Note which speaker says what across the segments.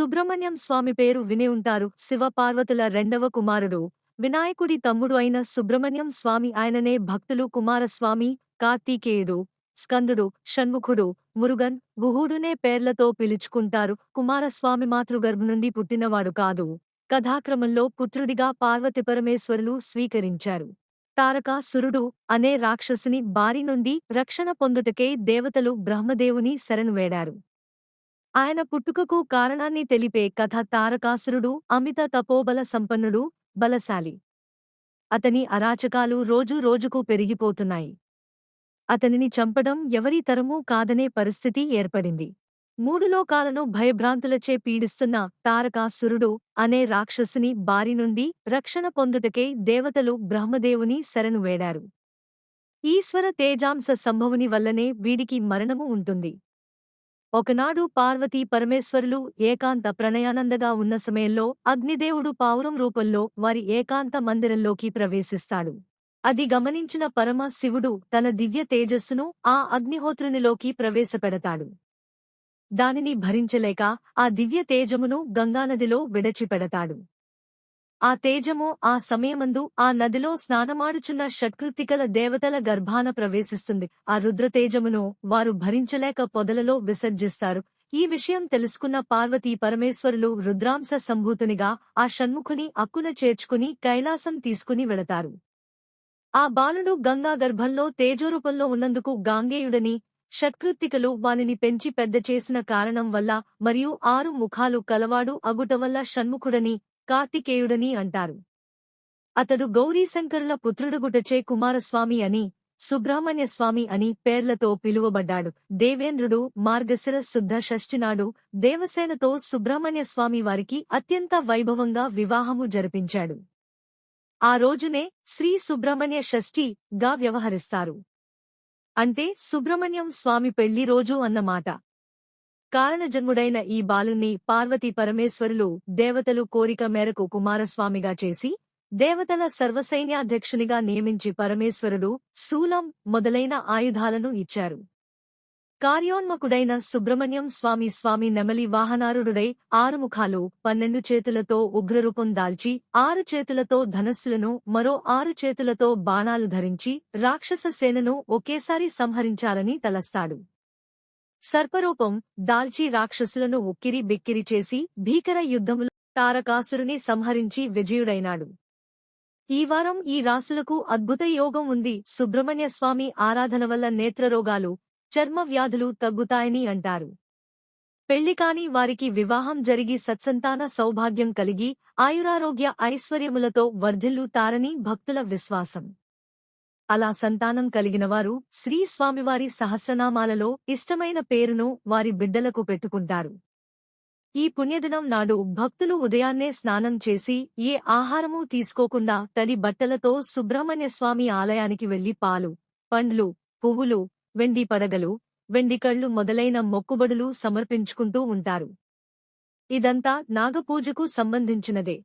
Speaker 1: సుబ్రహ్మణ్యం స్వామి పేరు విని ఉంటారు శివపార్వతుల రెండవ కుమారుడు. వినాయకుడి తమ్ముడు అయిన సుబ్రహ్మణ్యం స్వామి ఆయననే భక్తులు కుమారస్వామి కార్తీకేయుడు స్కందుడు షణ్ముఖుడు మురుగన్ గుహుడునే పేర్లతో పిలుచుకుంటారు. కుమారస్వామి మాతృగర్భ నుండి పుట్టినవాడు కాదు. కథాక్రమంలో పుత్రుడిగా పార్వతిపరమేశ్వరులు స్వీకరించారు. తారకాసురుడు అనే రాక్షసుని బారి నుండి రక్షణ పొందుటకే దేవతలు బ్రహ్మదేవుని శరణు వేడారు. ఆయన పుట్టుకకు కారణాన్ని తెలిపే కథ తారకాసురుడు అమిత తపోబల సంపన్నుడు బలశాలి. అతని అరాచకాలు రోజు రోజుకు పెరిగిపోతున్నాయి. అతనిని చంపడం ఎవరి తరమూ కాదనే పరిస్థితి ఏర్పడింది. మూడు లోకాలను భయభ్రాంతులచే పీడిస్తున్న తారకాసురుడు అనే రాక్షసుని బారి నుండి రక్షణ పొందుటకే దేవతలు బ్రహ్మదేవుని శరణు వేడారు. ఈశ్వర తేజాంశ సంభవుని వల్లనే వీడికి మరణము ఉంటుంది. ఒకనాడు పార్వతీ పరమేశ్వరులు ఏకాంత ప్రణయానందగా ఉన్న సమయంలో అగ్నిదేవుడు పావురం రూపంలో వారి ఏకాంత మందిరంలోకి ప్రవేశిస్తాడు. అది గమనించిన పరమ శివుడు తన దివ్య తేజస్సును ఆ అగ్నిహోత్రునిలోకి ప్రవేశపెడతాడు. దానిని భరించలేక ఆ దివ్య తేజమును గంగానదిలో విడచిపెడతాడు. ఆ తేజము ఆ సమయమందు ఆ నదిలో స్నానమాడుచున్న షట్కృతికల దేవతల గర్భాన ప్రవేశిస్తుంది. ఆ రుద్రతేజమును వారు భరించలేక పొదలలో విసర్జిస్తారు. ఈ విషయం తెలుసుకున్న పార్వతీ పరమేశ్వరులు రుద్రాంశ సంభూతునిగా ఆ షణ్ముఖుని అక్కున చేర్చుకుని కైలాసం తీసుకుని వెళతారు. ఆ బాలుడు గంగా గర్భంలో తేజోరూపంలో ఉన్నందుకు గాంగేయుడని షట్కృత్తికలు వానిని పెంచి పెద్ద చేసిన కారణం వల్ల మరియు ఆరు ముఖాలు కలవాడు అగుట వల్ల షణ్ముఖుడని కార్తికేయుడని అంటారు. అతడు గౌరీశంకరుల పుత్రుడుగుటచే కుమారస్వామి అని సుబ్రహ్మణ్య స్వామి అని పేర్లతో పిలువబడ్డాడు. దేవేంద్రుడు మార్గశిర శుద్ధ షష్ఠినాడు దేవసేనతో సుబ్రహ్మణ్య స్వామి వారికి అత్యంత వైభవంగా వివాహము జరిపించాడు. ఆ రోజునే శ్రీ సుబ్రహ్మణ్య షష్ఠి గా వ్యవహరిస్తారు. అంటే సుబ్రహ్మణ్యం స్వామి పెళ్ళి రోజు అన్నమాట. కారణజన్ముడైన ఈ బాలుణ్ణి పార్వతీ పరమేశ్వరులు దేవతలు కోరిక మేరకు కుమారస్వామిగా చేసి దేవతల సర్వసైన్యాధ్యక్షునిగా నియమించి పరమేశ్వరుడు శూలం మొదలైన ఆయుధాలను ఇచ్చారు. కార్యోన్మకుడైన సుబ్రహ్మణ్యం స్వామి స్వామి నెమలి వాహనారుడై ఆరుముఖాలు పన్నెండు చేతులతో ఉగ్రరూపం దాల్చి ఆరు చేతులతో ధనస్సులను మరో ఆరు చేతులతో బాణాలు ధరించి రాక్షస సేనను ఒకేసారి సంహరించాలని తలస్తాడు. సర్పరూపం దాల్చి రాక్షసులను ఉక్కిరి బిక్కిరి చేసి భీకర యుద్ధంలో తారకాసురుని సంహరించి విజయుడైనాడు. ఈ వారం ఈ రాసులకు అద్భుత యోగం ఉంది. సుబ్రహ్మణ్య స్వామి ఆరాధన వల్ల నేత్రరోగాలు చర్మ వ్యాధులు తగ్గుతాయని అంటారు. పెళ్ళికాని వారికి వివాహం జరిగి సత్సంతాన సౌభాగ్యం కలిగి ఆయురారోగ్య ఐశ్వర్యములతో వర్ధిల్లుతారని భక్తుల విశ్వాసం. అలా సంతానం కలిగినవారు శ్రీ స్వామివారి సహస్రనామాలలో ఇష్టమైన పేరును వారి బిడ్డలకు పెట్టుకుంటారు. ఈ పుణ్యదినం నాడు భక్తులు ఉదయాన్నే స్నానం చేసి ఏ ఆహారమూ తీసుకోకుండా తడి బట్టలతో సుబ్రహ్మణ్య స్వామి ఆలయానికి వెళ్ళి పాలు పండ్లు పువ్వులు వెండి పడగలు వెండి కళ్ళు మొదలైన మొక్కుబడులు సమర్పించుకుంటూ ఉంటారు. ఇదంతా నాగపూజకు సంబంధించినదే.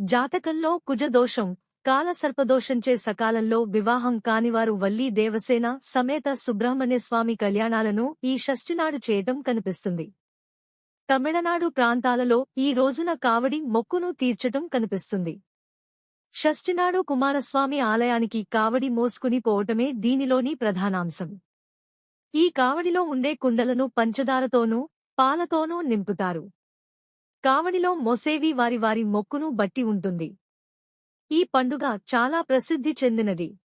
Speaker 1: జాతకంలో కుజదోషం కాలసర్పదోషంచే సకాలంలో వివాహం కానివారు వల్లీ దేవసేన సమేత సుబ్రహ్మణ్య స్వామి కళ్యాణాలను ఈ షష్ఠినాడు చేయటం కనిపిస్తుంది. తమిళనాడు ప్రాంతాలలో ఈ రోజున కావడి మొక్కును తీర్చటం కనిపిస్తుంది. షష్ఠినాడు కుమారస్వామి ఆలయానికి కావడి మోసుకుని పోవటమే దీనిలోని ప్రధానాంశం. ఈ కావడిలో ఉండే కుండలను పంచదారతోనూ పాలతోనూ నింపుతారు. కావడిలో మోసేవి వారి వారి మొక్కును బట్టి ఉంటుంది. ఈ పండుగ చాలా ప్రసిద్ధి చెందినది.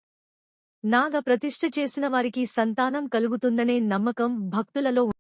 Speaker 1: నాగ ప్రతిష్ఠ చేసిన వారికి సంతానం కలుగుతుందనే నమ్మకం భక్తులలో